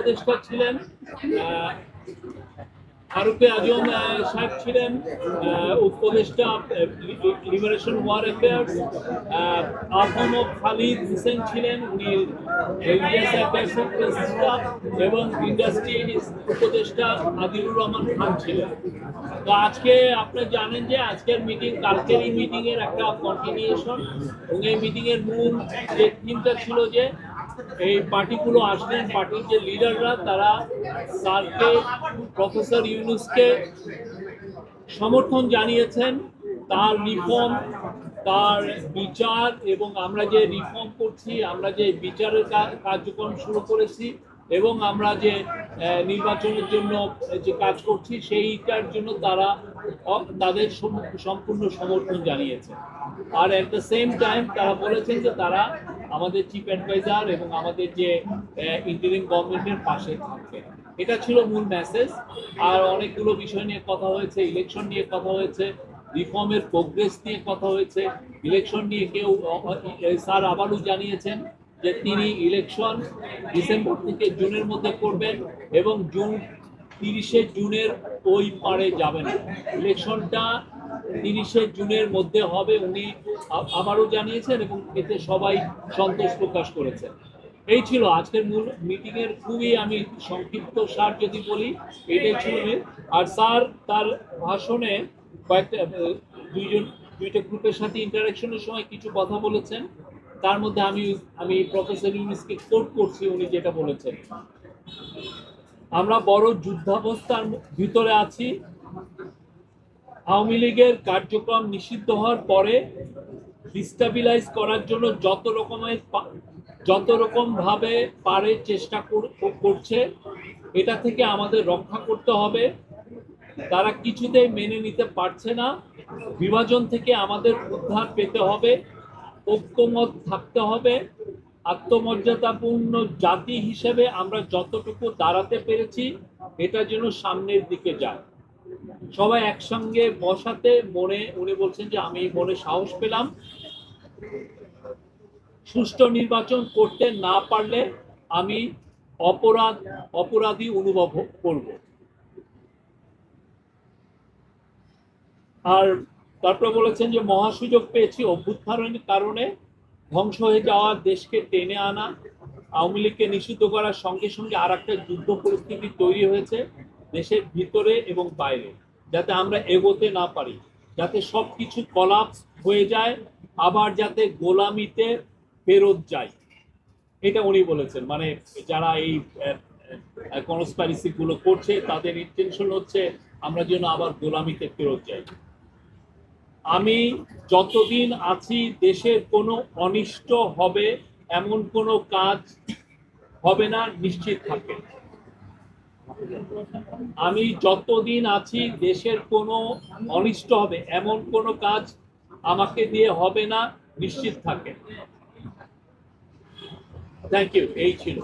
উপদেষ্টা ছিলেন ফারুকে আজম সাহেব ছিলেন উপদেষ্টা liberation war affairs Ahmed Khalid Hossain ছিলেন, উনি এবং ইন্ডাস্ট্রি উপদেষ্টা আদিলুর রহমান খান ছিলেন। তো আজকে আপনি জানেন যে আজকের মিটিং কালকের এই মিটিং এর একটা কন্টিনিউশন এবং এই মিটিং এর মূল যে থিমটা ছিল যে এই পার্টিগুলো আসলেন পার্টির যে লিডাররা, তারা স্যারকে, প্রফেসর ইউনুসকে সমর্থন জানিয়েছেন। তার রিফর্ম, তার বিচার এবং আমরা যে রিফর্ম করছি, আমরা যে বিচারের কার্যক্রম শুরু করেছি এবং আমরা যে নির্বাচনের জন্য যে কাজ করছি, সেইটার জন্য তারা তাদের সম্পূর্ণ সমর্থন জানিয়েছে। আর অ্যাট দ্য সেম টাইম তারা বলেছেন যে তারা আমাদের চিফ অ্যাডভাইজার এবং আমাদের যে ইন্টারিম গভর্নমেন্টের পাশে থাকবে। এটা ছিল মূল মেসেজ আর অনেকগুলো বিষয় নিয়ে কথা হয়েছে ইলেকশন নিয়ে কথা হয়েছে রিফর্মের প্রোগ্রেস নিয়ে কথা হয়েছে ইলেকশন নিয়ে কেউ স্যার আবারও জানিয়েছেন। যে তিনি ইলেকশন ডিসেম্বর থেকে জুনের মধ্যে করবেন এবং জুন তিরিশে জুনের ওই পারে যাবেন। ইলেকশনটা তিরিশে জুনের মধ্যে হবে উনি আবারও জানিয়েছেন এবং এতে সবাই সন্তোষ প্রকাশ করেছেন। এই ছিল আজকের মূল মিটিং এর খুবই আমি সংক্ষিপ্ত সার যদি বলি, এটাই ছিল আর স্যার, তার ভাষণে কয়েকটা, দুইজন, দুইটা গ্রুপের সাথে ইন্টারাকশনের সময় কিছু কথা বলেছেন। তার মধ্যে আমি আমি প্রফেসর ইউনিসকে কোট করছি, উনি যেটা বলেছেন। আমরা বড় যুদ্ধাবস্থার ভিতরে আছি। আওয়ামী লীগের কার্যক্রম নিষিদ্ধ হওয়ার পরে ডিস্টাবিলাইজ করার জন্য যত রকমের যত রকম ভাবে পারে চেষ্টা কর- করছে, এটা থেকে আমাদের রক্ষা করতে হবে। তারা কিছুতেই মেনে নিতে পারছে না। বিভাজন থেকে আমাদের উদ্ধার পেতে হবে। ঐক্যমত থাকতে হবে। আত্মমর্যাদাপূর্ণ জাতি হিসেবে আমরা যতটুকু দাঁড়াতে পেরেছি, এটা যেন সামনের দিকে যায়। সবাই একসঙ্গে বসাতে, মনে, উনি বলছেন যে আমি মনে সাহস পেলাম। সুষ্ঠু নির্বাচন করতে না পারলে আমি অপরাধ, অপরাধী অনুভব করব। আর তারপরে বলেছেন যে মহাসুযোগ পেয়েছি অভ্যুত্থানের কারণে ধ্বংস হয়ে যাওয়া দেশকে টেনে আনা, আওয়ামী লীগকে নিষিদ্ধ করার সঙ্গে সঙ্গে আর একটা যুদ্ধ পরিস্থিতি তৈরি হয়েছে দেশের ভিতরে এবং বাইরে, যাতে আমরা এগোতে না পারি, যাতে সব কিছু কলাপস হয়ে যায়, আবার যাতে গোলামিতে ফেরত যায় এটা উনি বলেছেন মানে যারা এই কনস্পাইরেসি গুলো করছে, তাদের ইন্টেনশন হচ্ছে আমরা যেন আবার গোলামিতে ফেরত যাই। আমি যতদিন আছি, দেশের কোনো অনিষ্ট হবে, এমন কোনো কাজ হবে না, নিশ্চিত থাকে আমি যতদিন আছি, দেশের কোনো অনিষ্ট হবে, এমন কোনো কাজ আমাকে দিয়ে হবে না, নিশ্চিত থাকে থ্যাংক ইউ এই ছিল।